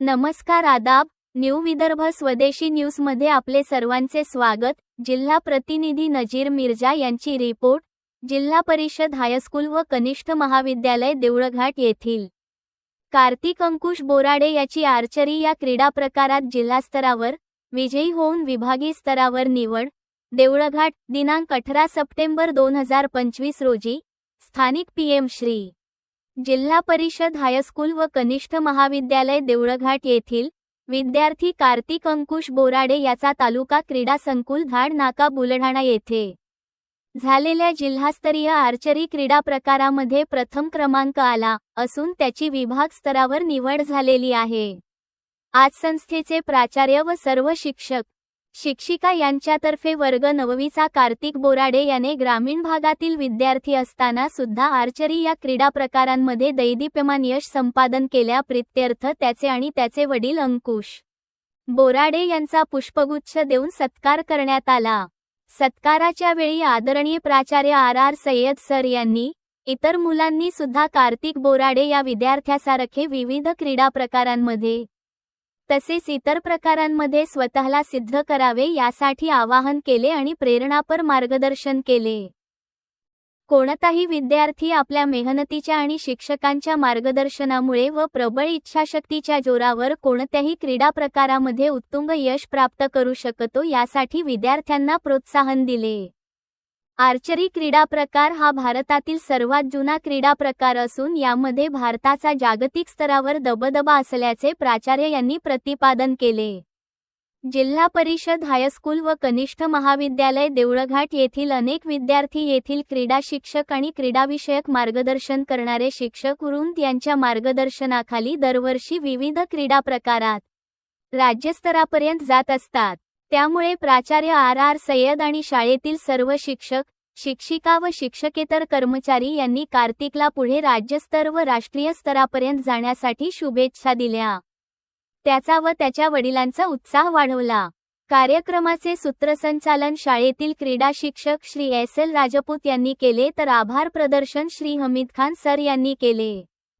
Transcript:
नमस्कार आदाब न्यू विदर्भ स्वदेशी न्यूजमध्ये आपले सर्वांचे स्वागत. जिल्हा प्रतिनिधी नजीर मिर्जा यांची रिपोर्ट. जिल्हा परिषद हायस्कूल व कनिष्ठ महाविद्यालय देऊळघाट येथील. कार्तिक अंकुश बोराडे याची आर्चरी या क्रीडा प्रकारात जिल्हास्तरावर विजयी होऊन विभागीय स्तरावर निवड देऊळघाट दिनांक अठरा सप्टेंबर दोन हजार पंचवीस रोजी स्थानिक पीएम श्री जिल्हा परिषद हायस्कूल व कनिष्ठ महाविद्यालय देऊळघाट येथील विद्यार्थी कार्तिक अंकुश बोराडे याचा तालुका क्रीडा संकुल धाड नाका बुलढाणा येथे झालेल्या जिल्हास्तरीय आर्चरी क्रीडा प्रकारामध्ये प्रथम क्रमांक आला असून त्याची विभाग स्तरावर निवड झालेली आहे. आज संस्थेचे प्राचार्य व सर्व शिक्षक शिक्षिका यांच्यातर्फे वर्ग नववीचा कार्तिक बोराडे याने ग्रामीण भागातील विद्यार्थी असताना सुद्धा आर्चरी या क्रीडा प्रकारांमध्ये दैदिप्यमान यश संपादन केल्या प्रित्यर्थ त्याचे आणि त्याचे वडील अंकुश बोराडे यांचा पुष्पगुच्छ देऊन सत्कार करण्यात आला. सत्काराच्या वेळी आदरणीय प्राचार्य आर आर सय्यद सर यांनी इतर मुलांनी सुद्धा कार्तिक बोराडे या विद्यार्थ्यासारखे विविध क्रीडा प्रकारांमध्ये तसेच इतर प्रकारांमध्ये स्वतःला सिद्ध करावे यासाठी आवाहन केले आणि प्रेरणापर मार्गदर्शन केले. कोणताही विद्यार्थी आपल्या मेहनतीच्या आणि शिक्षकांच्या मार्गदर्शनामुळे व प्रबळ इच्छाशक्तीच्या जोरावर कोणत्याही क्रीडा प्रकारामध्ये उत्तुंग यश प्राप्त करू शकतो यासाठी विद्यार्थ्यांना प्रोत्साहन दिले. आर्चरी क्रीडा प्रकार हा भारतातील सर्वात जुना क्रीडा प्रकार असून यामध्ये भारताचा जागतिक स्तरावर दबदबा असल्याचे प्राचार्य यांनी प्रतिपादन केले. जिल्हा परिषद हायस्कूल व कनिष्ठ महाविद्यालय देऊळघाट येथील अनेक विद्यार्थी येथील क्रीडा शिक्षक आणि क्रीडाविषयक मार्गदर्शन करणारे शिक्षक वृंद यांच्या मार्गदर्शनाखाली दरवर्षी विविध क्रीडा प्रकारात राज्यस्तरापर्यंत जात असतात. त्यामुळे प्राचार्य आर आर सय्यद आणि शाळेतील सर्व शिक्षक शिक्षिका व शिक्षकेतर कर्मचारी यांनी कार्तिकला पुढे राज्यस्तर व राष्ट्रीय स्तरापर्यंत जाण्यासाठी शुभेच्छा दिल्या. त्याचा व त्याच्या वडिलांचा उत्साह वाढवला. कार्यक्रमाचे सूत्रसंचालन शाळेतील क्रीडा शिक्षक श्री एस एल राजपूत यांनी केले तर आभार प्रदर्शन श्री हमीद खान सर यांनी केले.